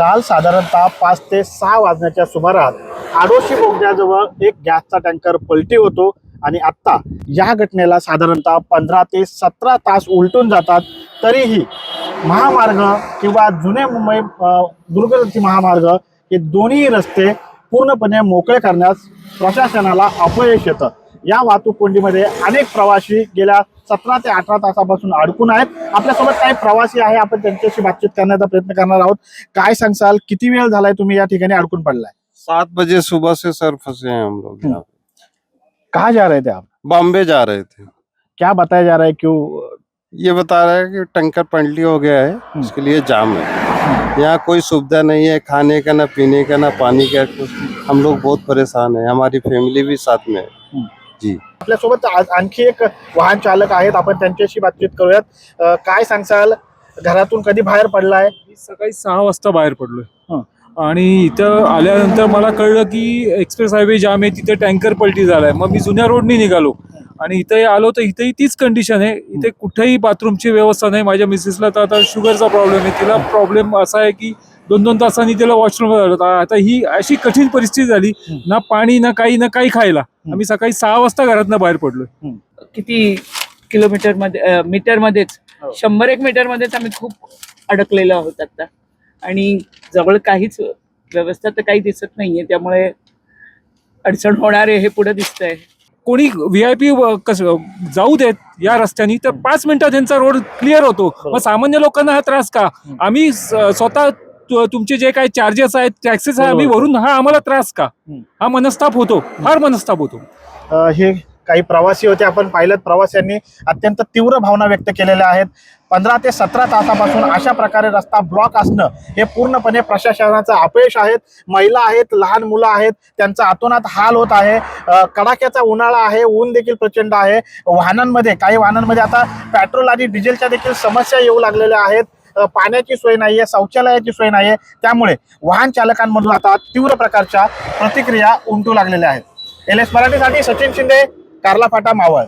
काल साधारणतः पाच ते सहा वाजण्याच्या सुमारास आडोशी बोगद्याजवळ एक गॅसचा टँकर पलटी होतो आणि आत्ता या घटनेला साधारणतः पंधरा ते सतरा तास उलटून जातात. तरीही महामार्ग किंवा जुने मुंबई दुर्गती महामार्ग हे दोन्ही रस्ते पूर्णपणे मोकळे करण्यास प्रशासनाला अपयश येतं. या वाहतूक कोंडीमध्ये अनेक प्रवासी गेल्या सतरा ते अठरा तासापासून अडकून आहेत. आपल्यासोबत काही प्रवासी आहे आपण त्यांच्याशी बातचीत करण्याचा प्रयत्न करणार आहोत. काय सांगसाल किती वेळ झालाय तुम्ही या ठिकाणी अडकून पडलाय? सात बजे सुबह से सर फंसे हैं हम लोग यहाँ पे। कहा जा रहे थे आप? बॉम्बे जा रहे थे। क्या बताया जा रहा है? क्यों? ये बता रहा है कि टंकर पलटी हो गया है उसके लिए जाम है। यहाँ कोई सुविधा नहीं है खाने का ना पीने का ना पानी का। कुछ हम लोग बहुत परेशान है हमारी फैमिली भी साथ में है। जी. आपल्यासोबत आणखी एक वाहन चालक आहेत. आपण त्यांच्याशी बातचीत करूयात. काय सांगसाल? घरातून कधी बाहेर पडलाय? मी सकाळी सहा वाजता बाहेर पडलोय. हं. आणि इथं आल्यानंतर मला कळलं की एक्सप्रेस हायवे जाम आहे. तिथे टँकर पलटी झालाय. मग मी जुन्या रोडनी निघालो. आणि इथे आलो तर इथेही तीच कंडिशन आहे. इथे कुठेही बाथरूमची व्यवस्था नाही. माझ्या मिसेसला तर आता शुगरचा प्रॉब्लेम आहे. तिला प्रॉब्लेम असा आहे की दोन दोन तासांनी तिला वॉशरूम झालं आता ही अशी कठीण परिस्थिती झाली. ना पाणी ना काही ना काही खायला. आम्ही सकाळी सहा वाजता घरातनं बाहेर पडलोय. किती किलोमीटरमध्ये मीटर मध्येच हो. शंभर एक मीटर मध्येच आम्ही खूप अडकलेलो आहोत आता. आणि जवळ काहीच व्यवस्था तर काही दिसत नाहीये त्यामुळे अडचण होणार आहे हे पुढे दिसतंय. कोणी व्ही आय पी कसं जाऊ देत या रस्त्याने तर पाच मिनिटात त्यांचा रोड क्लिअर होतो. मग सामान्य लोकांना हा त्रास का? आम्ही स्वतः तु- तुमचे जे काही चार्जेस आहेत टॅक्सेस आहे आम्ही बरोबर. भरून हा आम्हाला त्रास का? हम्म. हा मनस्ताप होतो फार मनस्ताप होतो. अ, हे काही प्रवासी होते आपण पाहिलं प्रवाशांनी अत्यंत तीव्र भावना व्यक्त केलेल्या आहेत. पंधरा ते सतरा तासापासून अशा प्रकारे रस्ता ब्लॉक असणं हे पूर्णपणे प्रशासनाचं अपयश आहेत. महिला आहेत लहान मुलं आहेत त्यांचा अतोनात हाल होत आहे. अ, कडाक्याचा उन्हाळा आहे ऊन देखील प्रचंड आहे. वाहनांमध्ये काही वाहनांमध्ये आता पेट्रोल आणि डिझेलच्या देखील समस्या येऊ लागलेल्या आहेत. पाण्याची सोय नाहीये शौचालयाची सोय नाहीये. त्यामुळे वाहन चालकांमधून आता तीव्र प्रकारच्या प्रतिक्रिया उमटू लागलेल्या आहेत. एल एस मराठीसाठी सचिन शिंदे कारला फाटा मावळ.